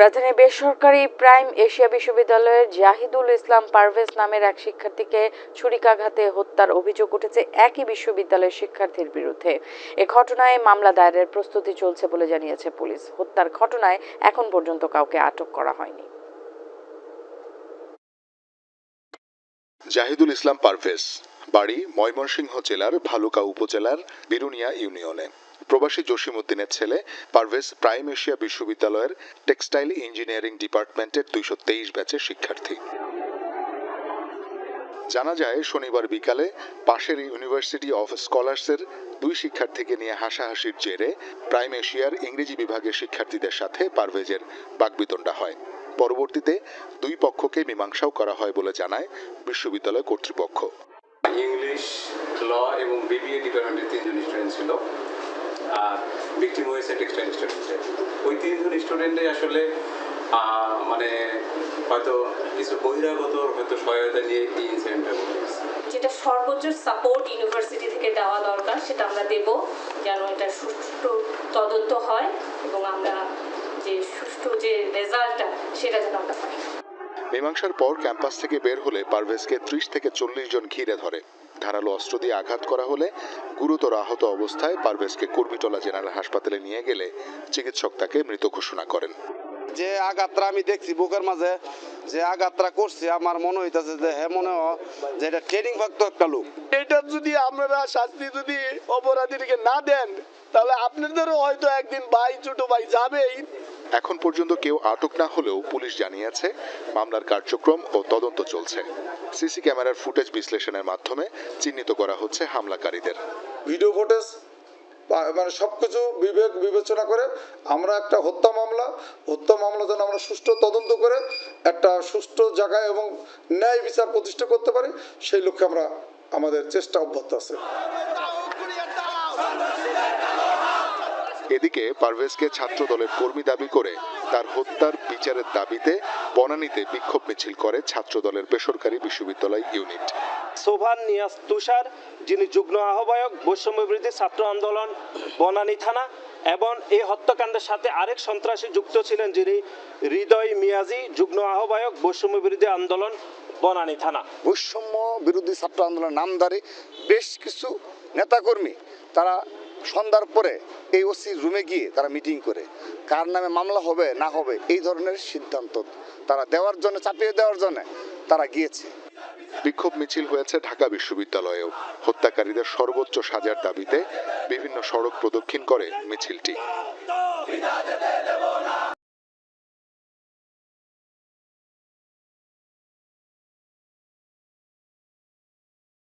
রাজধানীর বেসরকারি prime Asia বিশ্ববিদ্যালয়ের জাহিদুল ইসলাম পারভেজ নামের এক শিক্ষার্থীকে ছুরিকাঘাতে হত্যার অভিযোগ উঠেছে একই বিশ্ববিদ্যালয়ের শিক্ষার্থীর বিরুদ্ধে। এ ঘটনায় মামলা দায়েরের প্রস্তুতি চলছে বলে জানিয়েছে পুলিশ। হত্যার ঘটনায় এখন পর্যন্ত কাউকে আটক করা হয়নি। জাহিদুল ইসলাম পারভেজ, বাড়ি ময়মনসিংহ জেলার ভালুকা উপজেলার বিরুনিয়া ইউনিয়নে। প্রবাসী জসিমউদ্দিনের ছেলে পারভেজ প্রাইম এশিয়া বিশ্ববিদ্যালয়ের টেক্সটাইল ইঞ্জিনিয়ারিং ডিপার্টমেন্টের দুইশো তেইশ ব্যাচের শিক্ষার্থী। জানা যায়, শনিবার বিকালে পাশের ইউনিভার্সিটি অফ স্কলার্সের দুই শিক্ষার্থীকে নিয়ে হাসাহাসির জেরে প্রাইম এশিয়ার ইংরেজি বিভাগের শিক্ষার্থীদের সাথে পারভেজের বাগবিতণ্ডা হয়। পরবর্তীতে দুই পক্ষকে মীমাংসাও করা হয় বলে জানায় বিশ্ববিদ্যালয় কর্তৃপক্ষ। ইংলিশ, ল এবং বিবিএ ডিপার্টমেন্টের তিনজন স্টুডেন্ট ছিল। ভিক্টিম হয়েছে টেক্সটাইল স্টুডেন্টে ওই তিনজন স্টুডেন্টে আসলে মানে হয়তো কিছু বহিরাগত হয়তো সহায়তা নিয়ে এই ইনসিডেন্টটা যেটা সর্বোচ্চ সাপোর্ট ইউনিভার্সিটি থেকে দেওয়া দরকার, সেটা আমরা দেব যেন এটা সুষ্ঠু তদন্ত হয় এবং আমরা যে সুষ্ঠু যে রেজাল্টটা সেটা যেন মীমাংসার পর ক্যাম্পাস থেকে বের হলে পারভেজকে ত্রিশ থেকে চল্লিশ জন ঘিরে ধরে। ধারালো অস্ত্র দিয়ে আঘাত করা হলে গুরুতর আহত অবস্থায় পারভেজকে কুর্মিটোলা জেনারেল হাসপাতালে নিয়ে গেলে চিকিৎসক তাকে মৃত ঘোষণা করেন। যে আঘাতটা আমি দেখছি বুকের মাঝে যে আঘাতটা করছে আমার মনে হইতাছে যে হ্যাঁ মনে হয় যে এটা ট্রেনিং ভক্ত একটা লোক। এটা যদি আপনারা শাস্তি যদি অপরাধীকে না দেন তাহলে আপনাদেরও হয়তো একদিন ভাই ছোট ভাই যাবেই। এখন পর্যন্ত কেউ আটক না হলেও পুলিশ জানিয়েছে মামলার কার্যক্রম ও তদন্ত চলছে। সিসি ক্যামেরার ফুটেজ বিশ্লেষণের মাধ্যমে চিহ্নিত করা হচ্ছে হামলাকারীদের। ভিডিও ফুটেজ মানে সব কিছু বিবেক বিবেচনা করে আমরা একটা হত্যা মামলা হত্যা মামলা যেন আমরা সুষ্ঠু তদন্ত করে একটা সুষ্ঠু জায়গায় এবং ন্যায় বিচার প্রতিষ্ঠা করতে পারি সেই লক্ষ্যে আমরা আমাদের চেষ্টা অব্যাহত আছে। এদিকে পারভেজকে ছাত্র দলের কর্মী দাবি করে তার হত্যার বিচারের দাবিতে বনানীতে বিক্ষোভ মিছিল করে ছাত্র দলের বেসরকারি বিশ্ববিদ্যালয় ইউনিট। সোভান নিয়াজ তুষার যিনি যুগ্ম আহ্বায়ক বৈষম্য বিরোধী ছাত্র আন্দোলন বনানী থানা এবং এই হত্যাকাণ্ডের সাথে আরেক সন্ত্রাসী যুক্ত ছিলেন যিনি হৃদয় মিয়াজি যুগ্ম আহ্বায়ক বৈষম্য বিরোধী আন্দোলন বনানী থানা। বৈষম্য বিরোধী ছাত্র আন্দোলনের নামদারে বেশ কিছু নেতাকর্মী তারা সন্ধ্যার পরে এই ওসি রুমে গিয়ে তারা মিটিং করে, কার নামে মামলা হবে, না হবে, এই ধরনের সিদ্ধান্ত তারা দেওয়ার জন্য, চাপিয়ে দেওয়ার জন্য তারা গিয়েছে। বিক্ষোভ মিছিল হয়েছে ঢাকা বিশ্ববিদ্যালয়েও। হত্যাকারীদের সর্বোচ্চ সাজার দাবিতে বিভিন্ন সড়ক প্রদক্ষিণ করে মিছিলটি।